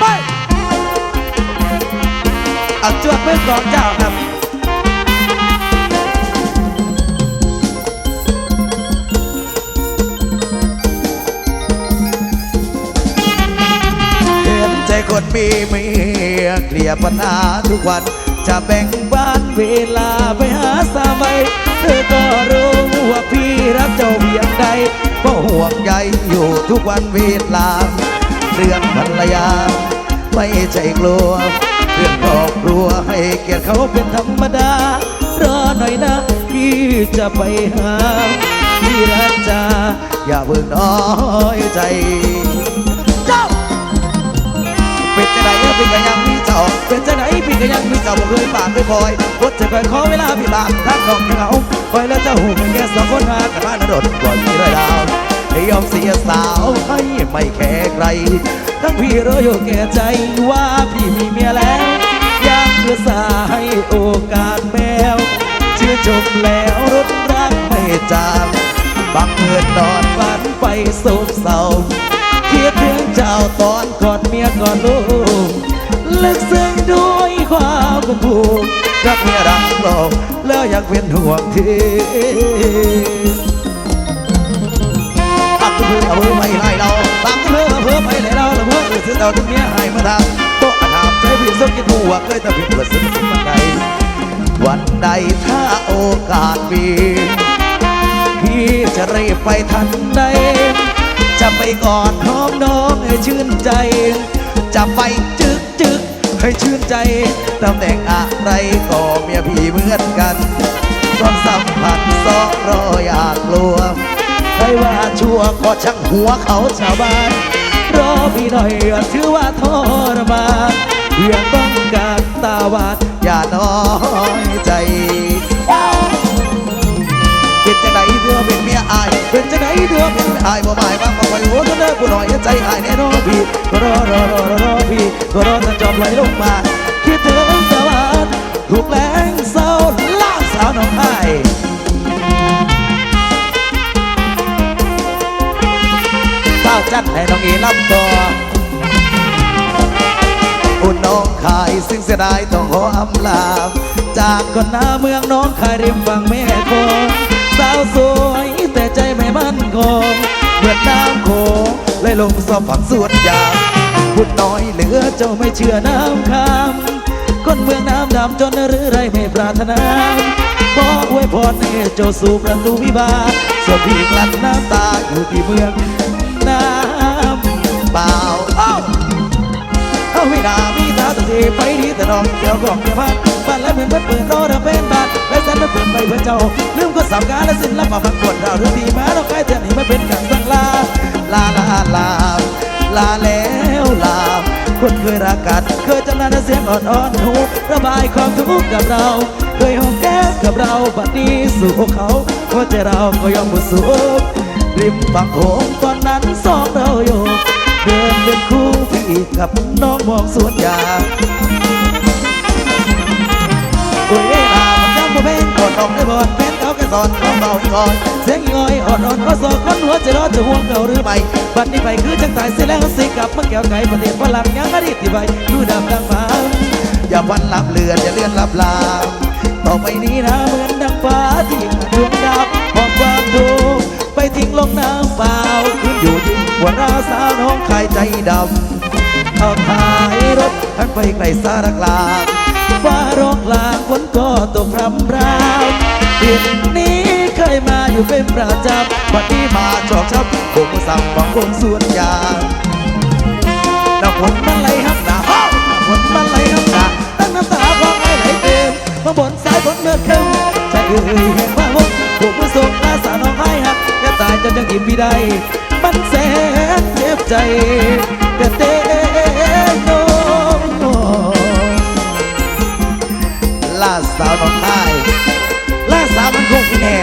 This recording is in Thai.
ไปเอาจวดเพื่อนสองเจ้าครับเห็นใจคนมีเมียเคลียร์ปัญหาทุกวัน จะแบ่งบ้านเวลาไปหาสามัยเธอก็รู้ว่าพี่รักเจ้าเพียงใดก็ห่วงใยอยู่ทุกวันเวลา เรื่องภรรยา ไม่ใจกลัว เรื่องครอบครัวให้เกียรติเขาเป็นธรรมดารอหน่อยนะ พี่จะไปหา พี่รักจ้าอย่าเพิ่งน้อยใจ เจ้า เป็นจะไหนพี่ก็ยังมีเจ้า เป็นจะไหนพี่ก็ยังมีเจ้าบ่เคยฝากเคยคอยรถจะคอยขอเวลาพี่บางทางของเหงาคอยแล้วเจ้าหูเป็นแค่สองคนหากันบ้านนรดก่อนมีรายดาว ยอมเสียสาวให้ไม่แคร์ใคร ทั้งพี่รู้อยู่แก่ใจว่าพี่มีเมียแล้วอยากเพื่อสาให้โอกาสแมวชื่อจบแล้วรถรักไม่จางบังเอิญนอนฝันไปโศกเศร้าคิดถึงเจ้าตอนกอดเมียกอดลูกลึกซึ้งด้วยความเป็นผูกรักเมียรักโลกแล้วอยากเป็นห่วงทีตักเพื่อเอาเพื่อไม่ให้เราตักเพื่อเพื่อไม่ให้เราแล้วเพื่อซื้อเราถึงเมียให้มาทำโต๊ะอาหารใจพี่สุกินหัวเคยแต่พี่เปิดซึ้งถึงวันใดวันใดถ้าโอกาสมีพี่จะรีบไปทันใด จะไปกอดหอมน้องให้ชื่นใจ จะไปจึกจึกให้ชื่นใจตำแหน่งอะไรก็เมียพี่เหมือนกันความสัมพันธ์สองรออยากกลัว ว่าชั่วก็ช่างหัวเขาชาวบ้านรอพี่หน่อยถือว่าทรมานเพียงต้องการตาหวานอย่าน้อยใจเป็นจังไดเดือเป็นเมียอายเป็นจังไดเดือเป็นอายบ่หมายบางบอกไว้โอ้ตัวเด้อผู้หน้อยใจอายแน่นอนพี่ก็รอรอรอรอรอพี่ก็รอจนจอมไหลลงมาคิดถึงสวัสดิ์ถูกแรงเศร้าล่า เต้าจัดให้น้องเอลำต่ออุ่นน้องขายซึ่งเสียดายต้องขออำลา จากคนหน้าเมืองน้องขายริมฝั่งแม่คงสาวสวยแต่ใจไม่มั่นคงเหมือนน้ำโขงเลยลงสอบฝังสวนยางพูดน้อยเหลือเจ้าไม่เชื่อน้ำคำคนเมืองน้ำดำจนหรือไรไม่ปรารถนาขออวยพรให้เจ้าสู่ประตูวิบากส่วนพี่กลั้นน้ำตาอยู่ที่เมือง ไปดีแต่ดอกเดียวกอกเดียวพันบ้านและเหมือนเปิดเปิดรอระเป็นบาทและฉันไม่เปิดไปเพื่อเจ้าลืมก็สามการและสิ้นรับมาพักกดเราเรื่องดีมาเราใกล้เท่านี้ไม่เป็นกันสังลาลาลาลาลาแล้วลาคนเคยรักกันเคยจำนานเสียงอ่อนๆหูระบายความทุกข์กับเราเคยหอมแก้มกับเราบัดนี้สู่เขาหัวใจเราก็ยอมบุสุขริมฝั่งโขงตอนนั้นสองเราอยู่ เดินเป็นคู่พี่กับน้องมองสวนยางโอ้ยลามันจำบ่เป็นกอดดอกได้บอดเป็นเขาแค่สอนของเราอีกก่อนเสียงอีงอยอ่อนอ่อนก็สอกคนหัวใจร้อนจะห่วงเขาหรือไม่บัดนี้ไปคือจังตายเสียแล้วสิกลับมาแก้วไก่ประเทศฝรั่งยังอดีตที่ไปดูดำดังฟ้าอย่าวันลับเลือนอย่าเลื่อนลับลาต่อไปนี้นะเหมือนดังฟ้าที่ดวงดาวหอบความทุกข์ไปทิ้งลงน้ำเปล่าขึ้นอยู่ยิ่ ว่าราสาวน้องใครใจดำเอาท้ายรถทันไปไกลสารกลางฟ้าร้องกลางฝนก็ตกพรำราวดินนี้เคยมาอยู่เป็นประจำวันนี้มาชอกช้ำคงสั่งฟังคงสวนยางน้ำฝนมันไหลหักหนาน้ำฝนมันไหลหักหนาตั้งน้ำตาพองไหลไหลเต็มมาบนสายฝนเมื่อคืนใจเอ่ยแห่งว่าหกผูกมือส่งอาสาน้องให้หักแค่ตายจนยังอิ่มไม่ได้ มันแสนเจ็บใจแต่เต้นโนล่าสาวน้องไทยล่าสาวมันคงพี่แน่